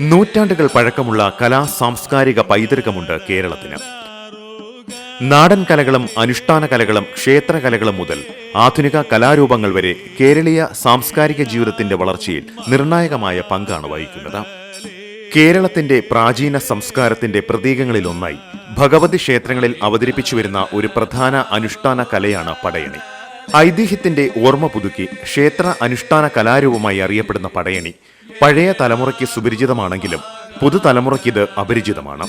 നൂറ്റാണ്ടുകൾ പഴക്കമുള്ള കലാ സാംസ്കാരിക പൈതൃകമുണ്ട് കേരളത്തിന്. നാടൻ കലകളും അനുഷ്ഠാന കലകളും ക്ഷേത്രകലകളും മുതൽ ആധുനിക കലാരൂപങ്ങൾ വരെ കേരളീയ സാംസ്കാരിക ജീവിതത്തിന്റെ വളർച്ചയിൽ നിർണായകമായ പങ്കാണ് വഹിക്കുന്നത്. കേരളത്തിന്റെ പ്രാചീന സംസ്കാരത്തിന്റെ പ്രതീകങ്ങളിലൊന്നായി ഭഗവതി ക്ഷേത്രങ്ങളിൽ അവതരിപ്പിച്ചു വരുന്ന ഒരു പ്രധാന അനുഷ്ഠാന കലയാണ് പടയണി. ഐതിഹ്യത്തിന്റെ ഓർമ്മ പുതുക്കി ക്ഷേത്ര അനുഷ്ഠാന കലാരൂപമായി അറിയപ്പെടുന്ന പടയണി പഴയ തലമുറയ്ക്ക് സുപരിചിതമാണെങ്കിലും പുതുതലമുറയ്ക്ക് ഇത് അപരിചിതമാണ്.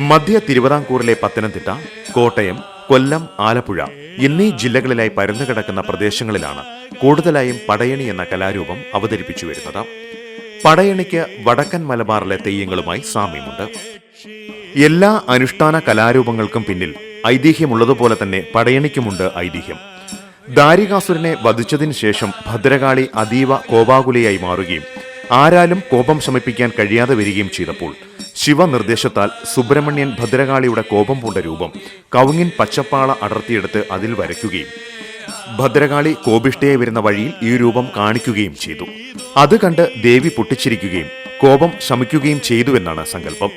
മധ്യ തിരുവിതാംകൂറിലെ പത്തനംതിട്ട കോട്ടയം കൊല്ലം ആലപ്പുഴ എന്നീ ജില്ലകളിലായി പരന്നു കിടക്കുന്ന പ്രദേശങ്ങളിലാണ് കൂടുതലായും പടയണി എന്ന കലാരൂപം അവതരിപ്പിച്ചു വരുന്നത്. പടയണിക്ക് വടക്കൻ മലബാറിലെ തെയ്യങ്ങളുമായി സാമ്യമുണ്ട്. എല്ലാ അനുഷ്ഠാന കലാരൂപങ്ങൾക്കും പിന്നിൽ ഐതിഹ്യമുള്ളതുപോലെ തന്നെ പടയണിക്കുമുണ്ട് ഐതിഹ്യം. ദാരികാസുരനെ വധിച്ചതിന് ശേഷം ഭദ്രകാളി അതീവ കോപാകുലയായി മാറുകയും ആരാലും കോപം ശമിപ്പിക്കാൻ കഴിയാതെ വരികയും ചെയ്തപ്പോൾ ശിവനിർദ്ദേശത്താൽ സുബ്രഹ്മണ്യൻ ഭദ്രകാളിയുടെ കോപം പൂണ്ട രൂപം കവുങ്ങിൻ പച്ചപ്പാള അടർത്തിയെടുത്ത് അതിൽ വരയ്ക്കുകയും ഭദ്രകാളി കോപിഷ്ടയെ വരുന്ന വഴിയിൽ ഈ രൂപം കാണിക്കുകയും ചെയ്തു. അത് കണ്ട് ദേവി പൊട്ടിച്ചിരിക്കുകയും കോപം ശമിക്കുകയും ചെയ്തുവെന്നാണ് സങ്കല്പം.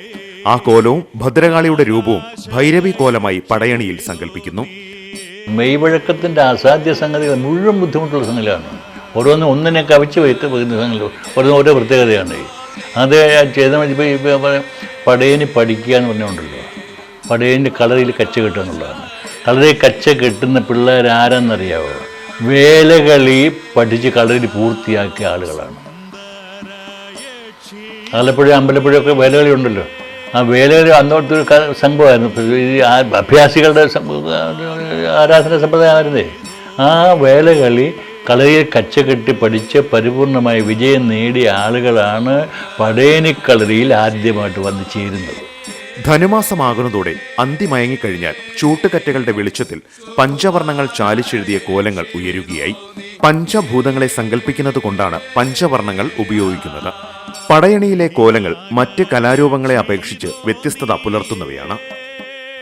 ആ കോലവും ഭദ്രകാളിയുടെ രൂപവും ഭൈരവി കോലമായി പടയണിയിൽ സങ്കല്പിക്കുന്നു. മെയ്വഴക്കത്തിന്റെ അസാധ്യ സംഗതികൾ മുഴുവൻ ബുദ്ധിമുട്ടുള്ള സംഗതിയാണ് ഓരോന്നും ഒന്നിനെ കവിച്ച് വയ്ക്കുന്ന സംഗതി ഓരോന്നും ഓരോ പ്രത്യേകതയാണ്. അത് ചെയ്ത ഇപ്പോൾ ഇപ്പോൾ പടയണി പഠിക്കുക എന്ന് പറഞ്ഞുകൊണ്ടല്ലോ. പടയണി കളറിൽ കച്ച കെട്ടുക എന്നുള്ളതാണ്. കളറിൽ കച്ച കെട്ടുന്ന പിള്ളേർ ആരാന്നറിയാവോ? വേലകളി പഠിച്ച് കളറിൽ പൂർത്തിയാക്കിയ ആളുകളാണ്. ആലപ്പുഴ അമ്പലപ്പുഴയൊക്കെ വേലകളി ഉണ്ടല്ലോ. ആ വേലകളി അന്നോടത്തെ ഒരു സംഭവമായിരുന്നു. ഈ അഭ്യാസികളുടെ ആരാധന സമ്പ്രദായമായിരുന്നേ ആ വേലകളി കളരിയിൽ കച്ചകെട്ടി പഠിച്ച് പരിപൂർണമായ വിജയം നേടിയ ആളുകളാണ് പടയണിക്കളരിയിൽ ആദ്യമായിട്ട് വന്നു ചേരുന്നത്. ധനുമാസമാകുന്നതോടെ അന്തിമയങ്ങിക്കഴിഞ്ഞാൽ ചൂട്ടുകറ്റകളുടെ വെളിച്ചത്തിൽ പഞ്ചവർണങ്ങൾ ചാലിച്ചെഴുതിയ കോലങ്ങൾ ഉയരുകയായി. പഞ്ചഭൂതങ്ങളെ സങ്കല്പിക്കുന്നത് കൊണ്ടാണ് പഞ്ചവർണങ്ങൾ ഉപയോഗിക്കുന്നത്. പടയണിയിലെ കോലങ്ങൾ മറ്റ് കലാരൂപങ്ങളെ അപേക്ഷിച്ച് വ്യത്യസ്തത പുലർത്തുന്നവയാണ്.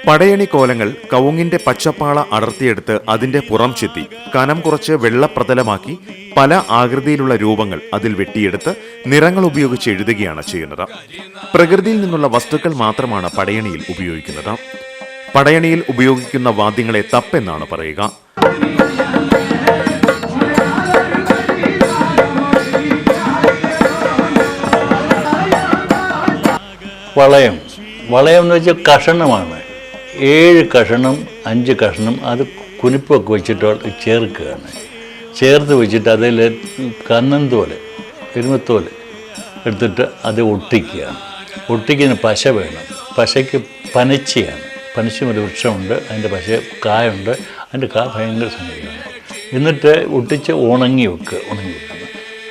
പടയണി കോലങ്ങൾ കവുങ്ങിന്റെ പച്ചപ്പാള അടർത്തിയെടുത്ത് അതിന്റെ പുറം ചെത്തി കനം കുറച്ച് വെള്ളപ്രതലമാക്കി പല ആകൃതിയിലുള്ള രൂപങ്ങൾ അതിൽ വെട്ടിയെടുത്ത് നിറങ്ങൾ ഉപയോഗിച്ച് എഴുതുകയാണ് ചെയ്യുന്നത്. പ്രകൃതിയിൽ നിന്നുള്ള വസ്തുക്കൾ മാത്രമാണ് പടയണിയിൽ ഉപയോഗിക്കുന്നത്. പടയണിയിൽ ഉപയോഗിക്കുന്ന വാദ്യങ്ങളെ തപ്പെന്നാണ് പറയുക. വളയം. വളയം എന്ന് വെച്ചാൽ കഷണമാണ്. ഏഴ് കഷണം അഞ്ച് കഷണം അത് കുനിപ്പൊക്കെ വെച്ചിട്ട് ചേർക്കുകയാണ്. ചേർത്ത് വെച്ചിട്ട് അതിൽ കന്നന്തോൽ എരുമത്തോൽ എടുത്തിട്ട് അത് ഒട്ടിക്കുകയാണ്. ഒട്ടിക്കുന്ന പശ വേണം. പശയ്ക്ക് പനച്ചയാണ്. പനച്ചും ഒരു വൃക്ഷമുണ്ട്. അതിന്റെ പശ കായുണ്ട്. അതിന്റെ കാ ഭയങ്കര സംഗതിയാണ് എന്നിട്ട് ഒട്ടിച്ച് ഉണങ്ങി വെക്കുക ഉണങ്ങി വെക്കുക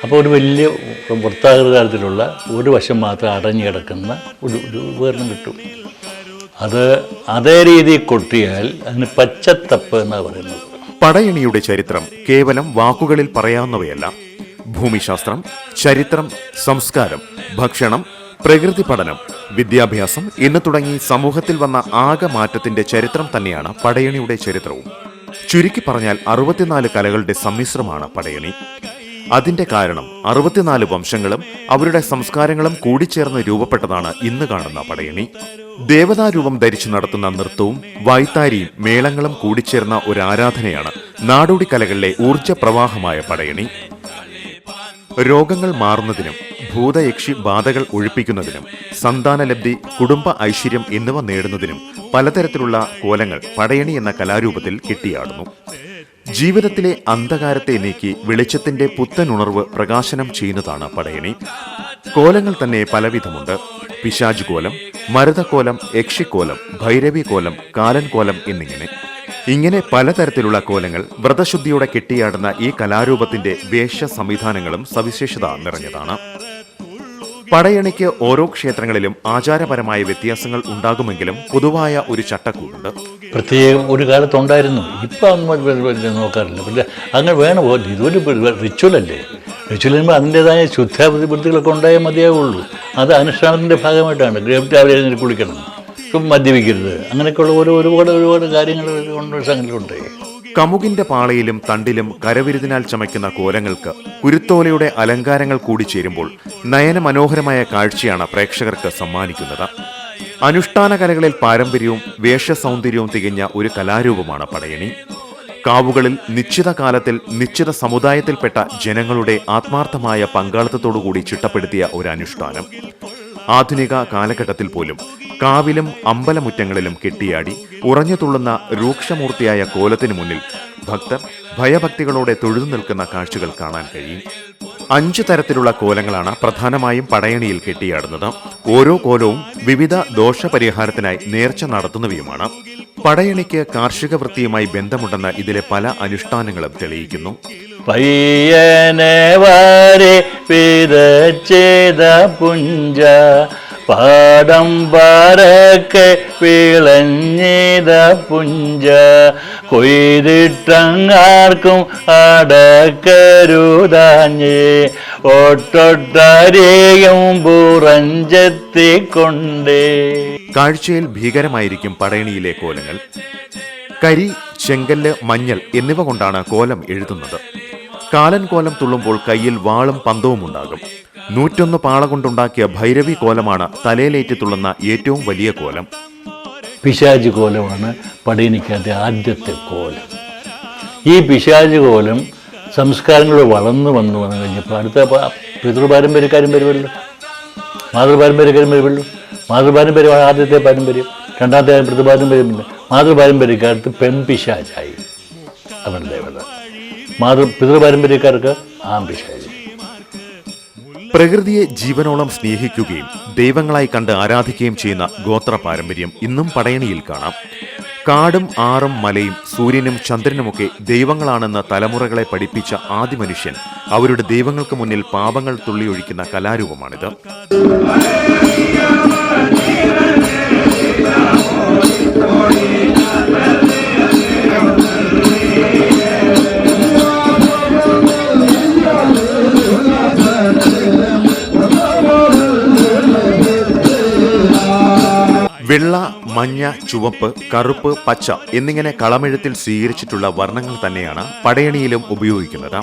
അപ്പോൾ ഒരു വലിയ വൃത്താകൃതാരത്തിലുള്ള ഒരു വശം മാത്രം അടഞ്ഞു കിടക്കുന്ന ഒരു ഒരു ഉപകരണം കിട്ടും. അത് അതേ രീതി കൊട്ടിയാൽ അതിന് പച്ചത്തപ്പ് എന്നാണ് പറയുന്നത്. പടയണിയുടെ ചരിത്രം കേവലം വാക്കുകളിൽ പറയാവുന്നവയല്ല. ഭൂമിശാസ്ത്രം ചരിത്രം സംസ്കാരം ഭക്ഷണം പ്രകൃതി പഠനം വിദ്യാഭ്യാസം എന്ന് തുടങ്ങി സമൂഹത്തിൽ വന്ന ആകെ മാറ്റത്തിന്റെ ചരിത്രം തന്നെയാണ് പടയണിയുടെ ചരിത്രവും. ചുരുക്കി പറഞ്ഞാൽ അറുപത്തിനാല് കലകളുടെ സമ്മിശ്രമാണ് പടയണി. അതിന്റെ കാരണം അറുപത്തിനാല് വംശങ്ങളും അവരുടെ സംസ്കാരങ്ങളും കൂടിച്ചേർന്ന് രൂപപ്പെട്ടതാണ് ഇന്ന് കാണുന്ന പടയണി. ദേവതാരൂപം ധരിച്ചു നടത്തുന്ന നൃത്തവും വായ്ത്താരിയും മേളങ്ങളും കൂടിച്ചേർന്ന ഒരു ആരാധനയാണ് നാടോടി കലകളിലെ ഊർജ പ്രവാഹമായ പടയണി. രോഗങ്ങൾ മാറുന്നതിനും ഭൂതയക്ഷി ബാധകൾ ഒഴിപ്പിക്കുന്നതിനും സന്താനലബ്ധി കുടുംബ ഐശ്വര്യം എന്നിവ നേടുന്നതിനും പലതരത്തിലുള്ള കോലങ്ങൾ പടയണി എന്ന കലാരൂപത്തിൽ കെട്ടിയാടുന്നു. ജീവിതത്തിലെ അന്ധകാരത്തെ നീക്കി വെളിച്ചത്തിന്റെ പുത്തനുണർവ് പ്രകാശനം ചെയ്യുന്നതാണ് പടയണി. കോലങ്ങൾ തന്നെ പലവിധമുണ്ട്. പിശാജ് കോലം മരുതക്കോലം യക്ഷിക്കോലം ഭൈരവി കോലം കാലൻ കോലം എന്നിങ്ങനെ. ഇങ്ങനെ പലതരത്തിലുള്ള കോലങ്ങൾ വ്രതശുദ്ധിയോടെ കെട്ടിയാടുന്ന ഈ കലാരൂപത്തിന്റെ വേഷ സംവിധാനങ്ങളും സവിശേഷത നിറഞ്ഞതാണ്. പടയണിക്ക് ഓരോ ക്ഷേത്രങ്ങളിലും ആചാരപരമായ വ്യത്യാസങ്ങൾ ഉണ്ടാകുമെങ്കിലും പൊതുവായ ഒരു ചട്ടക്കൂടുണ്ട്. പ്രത്യേകം ഒരു കാലത്തുണ്ടായിരുന്നു. ഇപ്പം നോക്കാറില്ല. പിന്നെ അങ്ങനെ വേണം ഇതൊരു റിച്വലല്ലേ റിച്വൽ ചെയ്യുമ്പോൾ അതിന്റെതായ ശുദ്ധാബുദ്ധികളൊക്കെ ഉണ്ടായേ മതിയാവുള്ളൂ. അത് അനുഷ്ഠാനത്തിന്റെ ഭാഗമായിട്ടാണ്. രാവിലെ കുളിക്കണം. മദ്യപിക്കരുത്. അങ്ങനെയൊക്കെയുള്ള ഓരോ ഒരുപാട് ഒരുപാട് കാര്യങ്ങൾ സംഘടനയുണ്ട് കമുകിന്റെ പാളയിലും തണ്ടിലും കരവിരുതിനാൽ ചമയ്ക്കുന്ന കോലങ്ങൾക്ക് കുരുത്തോലയുടെ അലങ്കാരങ്ങൾ കൂടി ചേരുമ്പോൾ നയനമനോഹരമായ കാഴ്ചയാണ് പ്രേക്ഷകർക്ക് സമ്മാനിക്കുന്നത്. അനുഷ്ഠാന കലകളിൽ പാരമ്പര്യവും വേഷസൗന്ദര്യവും തികഞ്ഞ ഒരു കലാരൂപമാണ് പടയണി. കാവുകളിൽ നിശ്ചിത കാലത്തിൽ നിശ്ചിത സമുദായത്തിൽപ്പെട്ട ജനങ്ങളുടെ ആത്മാർത്ഥമായ പങ്കാളിത്തത്തോടുകൂടി ചിട്ടപ്പെടുത്തിയ ഒരു അനുഷ്ഠാനം. ആധുനിക കാലഘട്ടത്തിൽ പോലും കാവിലും അമ്പലമുറ്റങ്ങളിലും കെട്ടിയാടി ഉറഞ്ഞു തുള്ളുന്ന രൂക്ഷമൂർത്തിയായ കോലത്തിനു മുന്നിൽ ഭക്തർ ഭയഭക്തികളോടെ തൊഴുതു നിൽക്കുന്ന കാഴ്ചകൾ കാണാൻ കഴിയും. അഞ്ച് തരത്തിലുള്ള കോലങ്ങളാണ് പ്രധാനമായും പടയണിയിൽ കെട്ടിയാടുന്നത്. ഓരോ കോലവും വിവിധ ദോഷപരിഹാരത്തിനായി നേർച്ച നടത്തുന്നവയുമാണ്. പടയണിക്ക് കാർഷിക വൃത്തിയുമായി ബന്ധമുണ്ടെന്ന് ഇതിലെ പല അനുഷ്ഠാനങ്ങളും തെളിയിക്കുന്നു. പയ്യനെ പുഞ്ച പാടം പരക്കെ വിളഞ്ഞേത പുഞ്ച കൊയ്തിട്ടങ്ങാർക്കും അടക്കരുതാഞ്ഞേ ഒട്ടൊട്ടരെയും പുറഞ്ചെത്തിക്കൊണ്ടേ കാഴ്ചയിൽ ഭീകരമായിരിക്കും പടയണിയിലെ കോലങ്ങൾ. കരി ചെങ്കല്ല് മഞ്ഞൾ എന്നിവ കൊണ്ടാണ് കോലം എഴുതുന്നത്. കാലൻ കോലം തുള്ളുമ്പോൾ കയ്യിൽ വാളും പന്തവും ഉണ്ടാകും. നൂറ്റൊന്ന് പാള കൊണ്ടുണ്ടാക്കിയ ഭൈരവി കോലമാണ് തലയിലേറ്റി തുള്ളുന്ന ഏറ്റവും വലിയ കോലം. പിശാജ് കോലമാണ് പടയണിക്കകത്തെ ആദ്യത്തെ കോലം. ഈ പിശാജ് കോലം സംസ്കാരങ്ങൾ വളർന്നു വന്നു വന്നു കഴിഞ്ഞപ്പോൾ അടുത്ത പിതൃപാരമ്പര്യക്കാരും വരുമല്ലോ. മാതൃപാരമ്പര്യക്കാരും വരുമല്ലോ മാതൃപാരമ്പര്യമാണ് ആദ്യത്തെ പാരമ്പര്യം രണ്ടാമത്തെ പിതൃപാരമ്പര്യമില്ല മാതൃപാരമ്പര്യക്കാർക്ക് പെൺപിശാചായി അവരുടെ ദേവത. മാതൃ പിതൃപാരമ്പര്യക്കാർക്ക് പിശാചായി പ്രകൃതിയെ ജീവനോളം സ്നേഹിക്കുകയും ദൈവങ്ങളായി കണ്ട് ആരാധിക്കുകയും ചെയ്യുന്ന ഗോത്ര പാരമ്പര്യം ഇന്നും പടയണിയിൽ കാണാം. കാടും ആറും മലയും സൂര്യനും ചന്ദ്രനുമൊക്കെ ദൈവങ്ങളാണെന്ന് തലമുറകളെ പഠിപ്പിച്ച ആദ്യ മനുഷ്യൻ. അവരുടെ ദൈവങ്ങൾക്ക് മുന്നിൽ പാപങ്ങൾ തുള്ളിയൊഴിക്കുന്ന കലാരൂപമാണിത്. വെള്ള മഞ്ഞ ചുവപ്പ് കറുപ്പ് പച്ച എന്നിങ്ങനെ കളമെഴുത്തിൽ സ്വീകരിച്ചിട്ടുള്ള വർണങ്ങൾ തന്നെയാണ് പടയണിയിലും ഉപയോഗിക്കുന്നത്.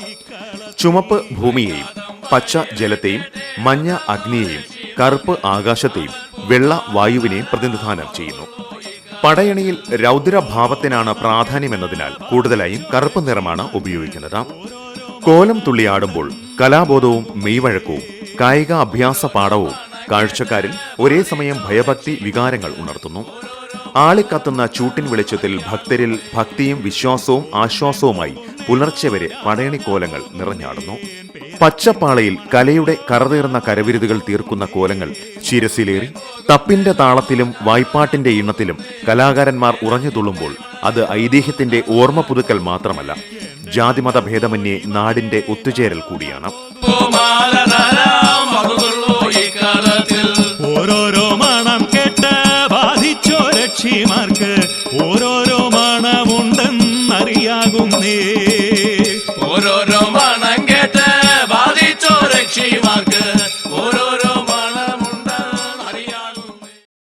ചുമപ്പ് ഭൂമിയെയും പച്ച ജലത്തെയും മഞ്ഞ അഗ്നിയെയും കറുപ്പ് ആകാശത്തെയും വെള്ള വായുവിനെയും പ്രതിനിധാനം ചെയ്യുന്നു. പടയണിയിൽ രൗദ്രഭാവത്തിനാണ് പ്രാധാന്യമെന്നതിനാൽ കൂടുതലായും കറുപ്പ് നിറമാണ് ഉപയോഗിക്കുന്നത്. കോലം തുള്ളിയാടുമ്പോൾ കലാബോധവും മെയ്വഴക്കവും കായിക അഭ്യാസ പാഠവും കാഴ്ചക്കാരിൽ ഒരേ സമയം ഭയഭക്തി വികാരങ്ങൾ ഉണർത്തുന്നു. ആളിക്കത്തുന്ന ചൂട്ടിൻ വെളിച്ചത്തിൽ ഭക്തരിൽ ഭക്തിയും വിശ്വാസവും ആശ്വാസവുമായി പുലർച്ചെ വരെ പടയണിക്കോലങ്ങൾ നിറഞ്ഞാടുന്നു. പച്ചപ്പാളയിൽ കലയുടെ കറതീർന്ന കരവിരുതുകൾ തീർക്കുന്ന കോലങ്ങൾ ശിരസിലേറി തപ്പിന്റെ താളത്തിലും വായ്പാട്ടിന്റെ ഇണത്തിലും കലാകാരന്മാർ ഉറഞ്ഞു തുള്ളുമ്പോൾ അത് ഐതിഹ്യത്തിന്റെ ഓർമ്മ പുതുക്കൽ മാത്രമല്ല ജാതിമത ഭേദമന്യേ നാടിന്റെ ഒത്തുചേരൽ കൂടിയാണ്. കാലത്തിൽ